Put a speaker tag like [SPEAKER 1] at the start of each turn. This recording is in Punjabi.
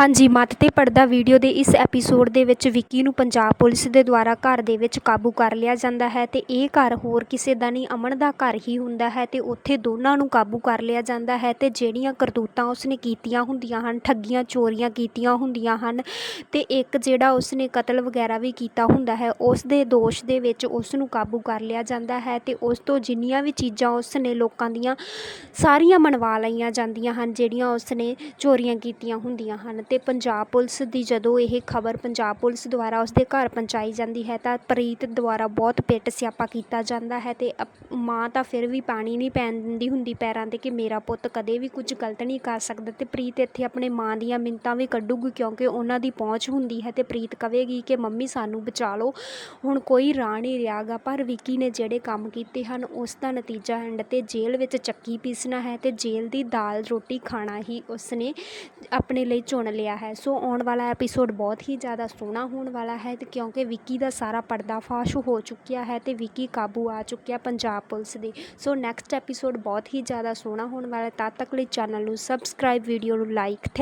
[SPEAKER 1] ਹਾਂਜੀ ਮੱਤ ਤੇ ਪੜਦਾ ਵੀਡੀਓ ਦੇ ਇਸ ਐਪੀਸੋਡ ਦੇ ਵਿੱਚ ਵਿੱਕੀ ਨੂੰ ਪੰਜਾਬ ਪੁਲਿਸ ਦੇ ਦੁਆਰਾ ਘਰ ਦੇ ਵਿੱਚ ਕਾਬੂ ਕਰ ਲਿਆ ਜਾਂਦਾ ਹੈ ਤੇ ਇਹ ਘਰ ਹੋਰ ਕਿਸੇ ਦਾ ਨਹੀਂ ਅਮਨ ਦਾ ਘਰ ਹੀ ਹੁੰਦਾ ਹੈ ਤੇ ਉੱਥੇ ਦੋਨਾਂ ਨੂੰ ਕਾਬੂ ਕਰ ਲਿਆ ਜਾਂਦਾ ਹੈ ਤੇ ਜਿਹੜੀਆਂ ਕਰਤੂਤਾਂ ਉਸਨੇ ਕੀਤੀਆਂ ਹੁੰਦੀਆਂ ਹਨ, ਠੱਗੀਆਂ, ਚੋਰੀਆਂ ਕੀਤੀਆਂ ਹੁੰਦੀਆਂ ਹਨ ਤੇ ਇੱਕ ਜਿਹੜਾ ਉਸਨੇ ਕਤਲ ਵਗੈਰਾ ਵੀ ਕੀਤਾ ਹੁੰਦਾ ਹੈ ਉਸ ਦੇ ਦੋਸ਼ ਦੇ ਵਿੱਚ ਉਸ ਨੂੰ ਕਾਬੂ ਕਰ ਲਿਆ ਜਾਂਦਾ ਹੈ ਤੇ ਉਸ ਤੋਂ ਜਿੰਨੀਆਂ ਵੀ ਚੀਜ਼ਾਂ ਉਸਨੇ ਲੋਕਾਂ ਦੀਆਂ ਸਾਰੀਆਂ ਮਨਵਾ ਲਈਆਂ ਜਾਂਦੀਆਂ ਹਨ, ਜਿਹੜੀਆਂ ਉਸਨੇ ਚੋਰੀਆਂ ਕੀਤੀਆਂ ਹੁੰਦੀਆਂ ਹਨ। ਅਤੇ ਪੰਜਾਬ ਪੁਲਿਸ ਦੀ ਜਦੋਂ ਇਹ ਖਬਰ ਪੰਜਾਬ ਪੁਲਿਸ ਦੁਆਰਾ ਉਸਦੇ ਘਰ ਪਹੁੰਚਾਈ ਜਾਂਦੀ ਹੈ ਤਾਂ ਪ੍ਰੀਤ ਦੁਆਰਾ ਬਹੁਤ ਪਿੱਟ ਸਿਆਪਾ ਕੀਤਾ ਜਾਂਦਾ ਹੈ ਅਤੇ ਅਪ- ਮਾਂ ਤਾਂ ਫਿਰ ਵੀ ਪਾਣੀ ਨਹੀਂ ਪੈਣ ਦਿੰਦੀ ਹੁੰਦੀ ਪੈਰਾਂ ਤੇ ਕਿ ਮੇਰਾ ਪੁੱਤ ਕਦੇ ਵੀ ਕੁਝ ਗਲਤ ਨਹੀਂ ਕਰ ਸਕਦਾ ਅਤੇ ਪ੍ਰੀਤ ਇੱਥੇ ਆਪਣੇ ਮਾਂ ਦੀਆਂ ਮਿੰਨਤਾਂ ਵੀ ਕੱਢੂਗੀ ਕਿਉਂਕਿ ਉਹਨਾਂ ਦੀ ਪਹੁੰਚ ਹੁੰਦੀ ਹੈ ਅਤੇ ਪ੍ਰੀਤ ਕਵੇਗੀ ਕਿ ਮੰਮੀ ਸਾਨੂੰ ਬਚਾ ਲਓ। ਹੁਣ ਕੋਈ ਰਾਹ ਨਹੀਂ ਰਿਹਾ ਗਾ ਪਰ ਵਿੱਕੀ ਨੇ ਜਿਹੜੇ ਕੰਮ ਕੀਤੇ ਹਨ ਉਸ ਦਾ ਨਤੀਜਾ ਐਂਡ ਤੇ ਜੇਲ੍ਹ ਵਿੱਚ ਚੱਕੀ ਪੀਸਣਾ ਹੈ ਅਤੇ ਜੇਲ੍ਹ ਦੀ ਦਾਲ ਰੋਟੀ ਖਾਣਾ ਹੀ ਉਸਨੇ ਆਪਣੇ ਲਈ ਚੁਣ ਲਿਆ ਹੈ। ਸੋ ਆਉਣ ਵਾਲਾ ਐਪੀਸੋਡ ਬਹੁਤ ਹੀ ਜ਼ਿਆਦਾ ਸੋਹਣਾ ਹੋਣ ਵਾਲਾ ਹੈ ਤੇ ਕਿਉਂਕਿ ਵਿੱਕੀ ਦਾ ਸਾਰਾ ਪਰਦਾਫਾਸ਼ ਹੋ ਚੁੱਕਿਆ ਹੈ ਤੇ ਵਿੱਕੀ ਕਾਬੂ ਆ ਚੁੱਕਿਆ ਪੰਜਾਬ ਪੁਲਿਸ ਦੇ। ਸੋ ਨੈਕਸਟ ਐਪੀਸੋਡ ਬਹੁਤ ਹੀ ਜ਼ਿਆਦਾ ਸੋਹਣਾ ਹੋਣ ਵਾਲਾ ਤਦ ਤੱਕ ਲਈ ਚੈਨਲ ਨੂੰ ਸਬਸਕ੍ਰਾਈਬ ਵੀਡੀਓ ਨੂੰ ਲਾਈਕ ਥੈਂਕ